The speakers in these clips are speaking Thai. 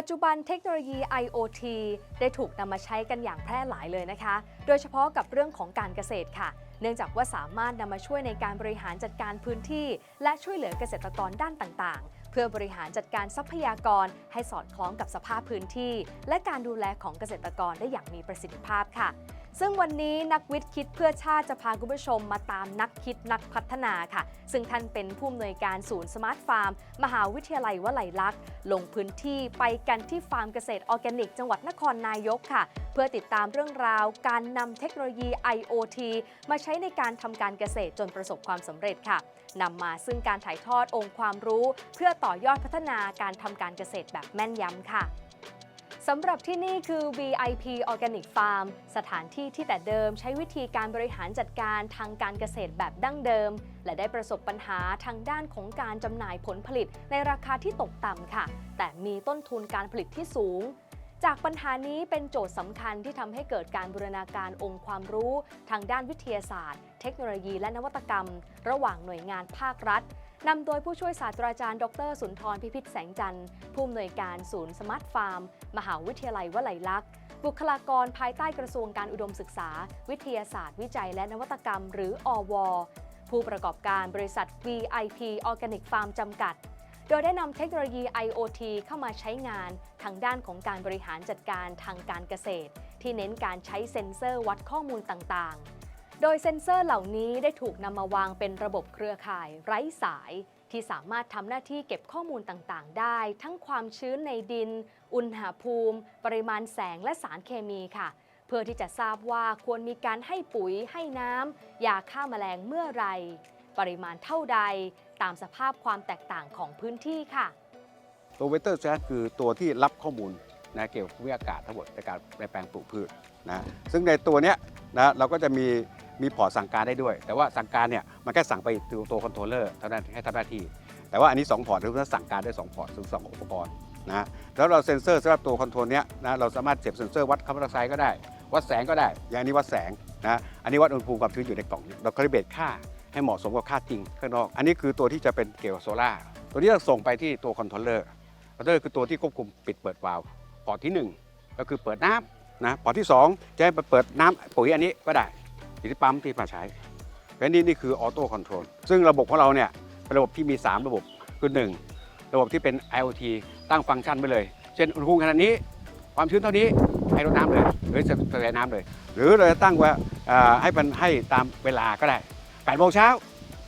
ปัจจุบันเทคโนโลยี IoT ได้ถูกนำมาใช้กันอย่างแพร่หลายเลยนะคะ โดยเฉพาะกับเรื่องของการเกษตรค่ะ เนื่องจากว่าสามารถนำมาช่วยในการบริหารจัดการพื้นที่ และช่วยเหลือเกษตรกรด้านต่างๆ เพื่อบริหารจัดการทรัพยากร ให้สอดคล้องกับสภาพพื้นที่ และการดูแลของเกษตรกรได้อย่างมีประสิทธิภาพค่ะซึ่งวันนี้นักวิทย์คิดเพื่อชาติจะพาคุณผู้ชมมาตามนักคิดนักพัฒนาค่ะ ซึ่งท่านเป็นผู้อำนวยการศูนย์สมาร์ทฟาร์ม มหาวิทยาลัยวลัยลักษณ์ ลงพื้นที่ไปกันที่ฟาร์มเกษตรออร์แกนิก จังหวัดนครนายกค่ะ เพื่อติดตามเรื่องราว การนำเทคโนโลยี IoT มาใช้ในการทำการเกษตรจนประสบความสำเร็จค่ะนำมาซึ่งการถ่ายทอดองค์ความรู้ เพื่อต่อยอดพัฒนาการทำการเกษตรแบบแม่นยำค่ะ สำหรับที่นี่คือ VIP Organic Farm สถานที่ที่แต่เดิมใช้วิธีการบริหารจัดการทางการเกษตรแบบดั้งเดิม และได้ประสบปัญหาทางด้านของการจำหน่ายผลผลิตในราคาที่ตกต่ำค่ะ แต่มีต้นทุนการผลิตที่สูง จากปัญหานี้เป็นโจทย์สำคัญที่ทำให้เกิดการบูรณาการองค์ความรู้ ทางด้านวิทยาศาสตร์ เทคโนโลยีและนวัตกรรม ระหว่างหน่วยงานภาครัฐ นำโดยผู้ช่วยศาสตราจารย์ ดร สุนทรพิพิธแสงจันทร์ ผู้อำนวยการศูนย์สมาร์ทฟาร์ม มหาวิทยาลัยวลัยลักษณ์ บุคลากรภายใต้กระทรวงการอุดมศึกษา วิทยาศาสตร์ วิจัยและนวัตกรรม หรืออว ผู้ประกอบการบริษัท VIP Organic Farm จำกัด โดยได้นำเทคโนโลยี IoT เข้ามาใช้งานทางด้านของการบริหารจัดการทางการเกษตร ที่เน้นการใช้เซ็นเซอร์วัดข้อมูลต่างๆ โดยเซ็นเซอร์เหล่านี้ได้ถูกนำมาวางเป็นระบบเครือข่ายไร้สาย ที่สามารถทำหน้าที่เก็บข้อมูลต่างๆ ได้ ทั้งความชื้นในดิน อุณหภูมิ ปริมาณแสงและสารเคมีค่ะ เพื่อที่จะทราบว่าควรมีการให้ปุ๋ย ให้น้ำยาฆ่าแมลงเมื่อไร ปริมาณเท่าใด ตามสภาพความแตกต่างของพื้นที่ค่ะ ตัวเวเตอร์แซคือตัวที่รับข้อมูลนะเกี่ยวกับภูมิอากาศทั้งหมดในการในแปลงปลูกพืชนะซึ่งในตัวเนี้ยนะเราก็จะมี มีพอร์ตสั่งการได้ด้วย แต่ว่าสั่งการเนี่ยมันแค่สั่งไปตัวตัวคอนโทรลเลอร์เท่านั้นให้ทำหน้าที่ แต่ว่าอันนี้ 2 พอร์ตคือสั่งการได้ 2 พอร์ตคือสองอุปกรณ์นะแล้วเราเซ็นเซอร์สำหรับตัวคอนโทรลเนี้ยนะเราสามารถเสียบเซ็นเซอร์วัดคาร์บอนไดออกไซด์ก็ได้ วัดแสงก็ได้ อย่างนี้วัดแสงนะอันนี้วัดอุณหภูมิความชื้นอยู่ในกล่องเราคาลิเบตค่าให้เหมาะสมกับค่าจริงข้างนอก อันนี้คือตัวที่จะเป็นเกี่ยวกับโซล่าตัวนี้เราส่งไปที่ตัวคอนโทรลเลอร์คอนโทรลเลอร์คือตัวที่ควบคุมปิดเปิดวาล์วพอร์ตที่ 1 ก็คือเปิดน้ำนะพอร์ตที่2จะให้เปิดน้ำปุ๋ยอันนี้ก็ได้ อยู่ที่ปั๊มที่มาใช้เพราะฉะนั้นนี่นี่คือออโต้คอนโทรลซึ่งระบบของเราเนี่ยเป็นระบบที่มี 3 ระบบคือ1ระบบที่เป็น IoT ตั้งฟังก์ชันไปเลย เช่นอุณหภูมิขนาดนี้ ความชื้นเท่านี้ให้รดน้ำเลย หรือจะสเปรย์น้ำเลย หรือเราจะตั้งว่าให้มันให้ตามเวลาก็ได้8โมงเช้า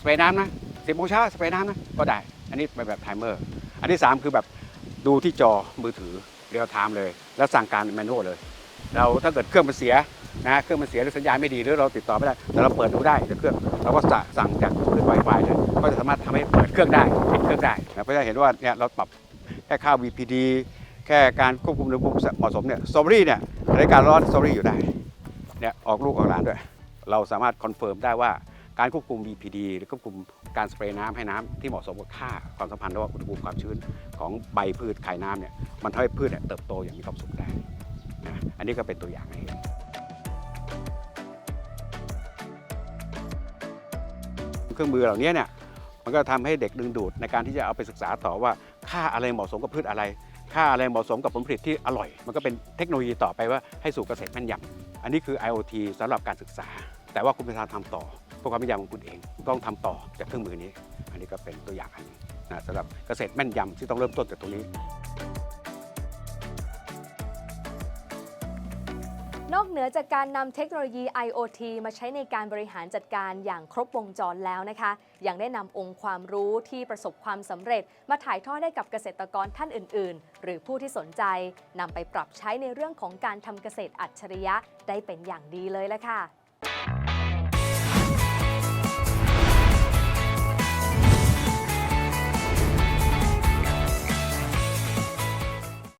สเปรย์น้ำนะ10โมงเช้าสเปรย์น้ำนะก็ได้ อันนี้เป็นแบบไทเมอร์ อันที่ 3 คือแบบดูที่จอมือถือเรียลไทม์เลย แล้วสั่งการแมนนวลเลย เราถ้าเกิดเครื่องมันเสีย นะเครื่องมันเสียหรือสัญญาณไม่ดีหรือเราติดต่อไม่ได้ แต่เราเปิดดูได้จากเครื่องเราก็สั่งสั่งจากเครื่อง Wi-Fi เลยก็จะสามารถทำให้เปิดเครื่องได้ปิดเครื่องได้นะเพราะฉะนั้นเห็นว่าเนี่ยเราปรับแค่ค่า VPD แค่การควบคุมอุณหภูมิเหมาะสมเนี่ยสตรอเบอรี่เนี่ยในการร้อนสตรอเบอรี่อยู่ได้เนี่ยออกลูกออกหลานด้วย เราสามารถคอนเฟิร์มได้ว่าการควบคุม VPD หรือควบคุมการสเปรย์น้ำให้น้ำที่เหมาะสมกับค่าความสัมพันธ์ระหว่างอุณหภูมิความชื้นของใบพืชไข่น้ำเนี่ยมันทำให้พืชเนี่ยเติบโตอย่างมีความสุขได้นะอันนี้ก็เป็นตัวอย่างให้เห็น เครื่องมือเหล่านี้เนี่ยมันก็ทำให้เด็กดึงดูดในการที่จะเอาไปศึกษาต่อว่าค่าอะไรเหมาะสมกับพืชอะไร ค่าอะไรเหมาะสมกับผลผลิตที่อร่อย มันก็เป็นเทคโนโลยีต่อไปว่าให้สู่เกษตรแม่นยำอันนี้คือ IoT สำหรับการศึกษา แต่ว่าคุณเป็นทางทำต่อเพื่อความแม่นยำของคุณเองต้องทำต่อจากเครื่องมือนี้ อันนี้ก็เป็นตัวอย่างอันนึงนะสำหรับเกษตรแม่นยำที่ต้องเริ่มต้นจากตรงนี้ นอกเหนือจากการนำเทคโนโลยี IoT มาใช้ในการบริหารจัดการอย่างครบวงจรแล้วนะคะ ยังได้นำองค์ความรู้ที่ประสบความสำเร็จ มาถ่ายทอดให้กับเกษตรกรท่านอื่น ๆ หรือผู้ที่สนใจนำไปปรับใช้ในเรื่องของการทำเกษตรอัจฉริยะได้เป็นอย่างดีเลยละค่ะ